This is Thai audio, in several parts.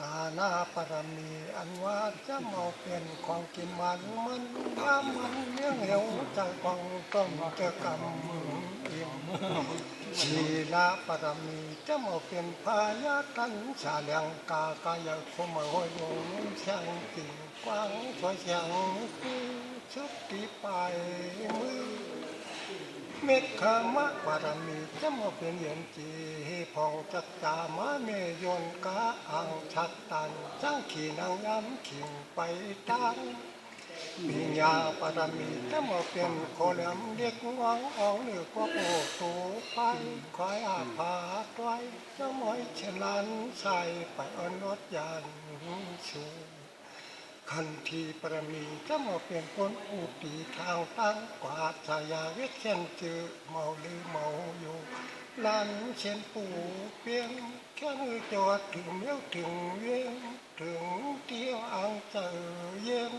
ตาหน้าปรมีอันว่าจะเมาเปลี่ยนของกินมันมันถ้ามันเลี้ยงเหวใจฟังต้องเจอกรรมเอี่มชีลาปรมีจะเมาเปลี่ยนพายาทันชาเลียงกากายคมห้อยลงเชียงติ่งกว้างสวยเชียงคือชุบตีไปมือ เมฆขามะปารมีจะมาเป็นเย็นจีพองจักจามาเมยนกาอังชักตันจังขี่นางย้ำขิงไปตังปิญาปารมีจะมาเป็นโคลมเรียกวังอองเหนือกว่าโปตูไปคอยอาภาต้อยจะมอยเช่นนั้นใส่ไปอนรถยานชู คันทีปรมีจะมาเปลี่ยนคนอุตีทางตั้งกวาดชายาเวทเช่นจือเมาหรือเมาอยู่ลันเช่นปูเปียงแค่มือจอดถึงเลี้ยวถึงเวียงถึงเที่ยวอ่างเจอเย็น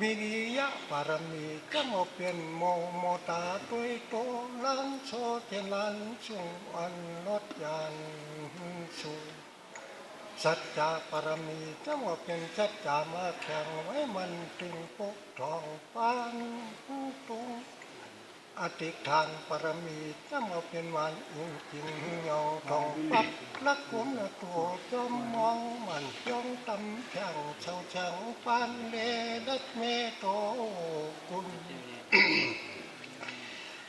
วิริยะปารมีจะมาเปลี่ยนโมโมตาตุยโตลันโชเจลันชงอันลดยานสู สัจจะปรมีจะว่าเป็นสัจจะมาแข่งไว้มันถึงปกทองปานตุงอธิษฐานปรมีจะมาเป็นวันอิงจริงเงาทองปับลักขุมละตัวจอมมองมันยองตำแข่งเชาเชาปานเลดัดเมโตกุล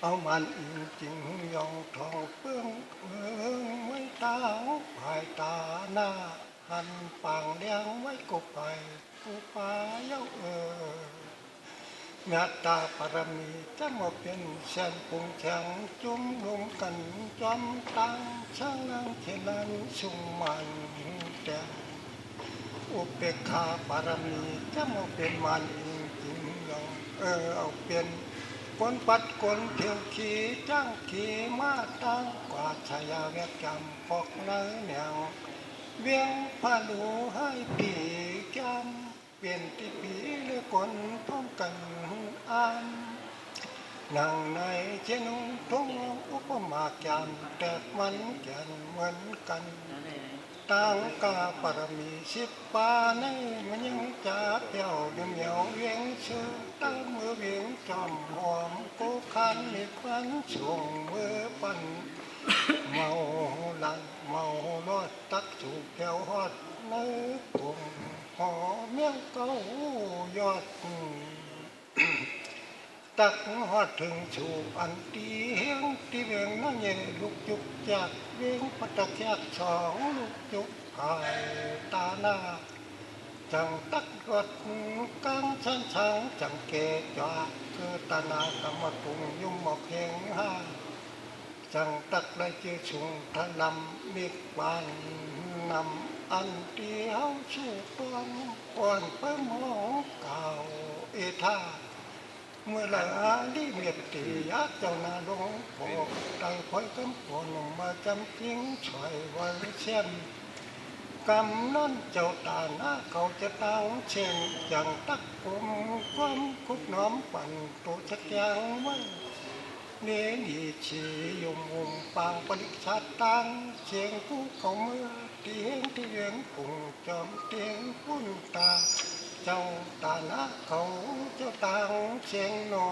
เอามันอิงจริงยองทองเปื้องเมืองไม่ตาภายตาหน้าหันปางเลี้ยงไว้กุไปกูปาเย้าเอ อเมตตาปรมีจะมาเป็นเส้นปุงแข็งจุ่มลงกันจอมตังช่างนังเทลันสุงมันแต่อุเบกขาปรมีจะมาเป็นมันอิงจริงยองเออเอาเป็น คนปัดคนเที่ยวขี่จ้างขี่มาตั้งกว่าชายาเวียกจำพอกเนื้อแนว เวียงพาลูให้ปีจำเปลี่ยนที่ปีหรือคนพร้อมกันอ่านนั่งในเชนุงทุ่งอุปมาจำแต่มันแก่นเหมือนกันตั้งกาปรมีสิบปาในมันยังจะเปี่ยวเดียวเหนียวเวียงชื่อ มหอมกูคันมีควันช่วงมือปันเมาหลันเมาลอดตักจูบแถวฮอดในปุ่มหอเมี่ยงเก้ายอดตักฮอดถึงชูอันตีเฮียงตีเวียงนั่งเย็นลูกจุกจากเวียงปัตตะแคกสองลูกจุกหายตาหน้า จังตักรถกังชันช้างจังเกจว่าคือตานากรรมตุงยุ่มหมอกเฮงห้าจังตักได้เจอชุงทะนำมีบานนำอันเดียวชูปอนก่อนเพิ่มหองเก่าเอท่าเมื่อละอาลีเมียตียักเจ้านาลงโผตั้งคอยกำปนมาจำทิ้งช่วยไว้เช่น กำนั้นเจ้าตาหน้าเขาจะตั้งเช่นจังตักผมความคุกน้อมปั่นตัวจักยางไว้เนนีชียมมุมปางปริชาตังเชียงผู้เขาเมื่อเตียงที่เวียงปุ่งจอมเตียงพุ่นตา เจ้าตาหน้าเขาเจ้าตางเชียงหนอ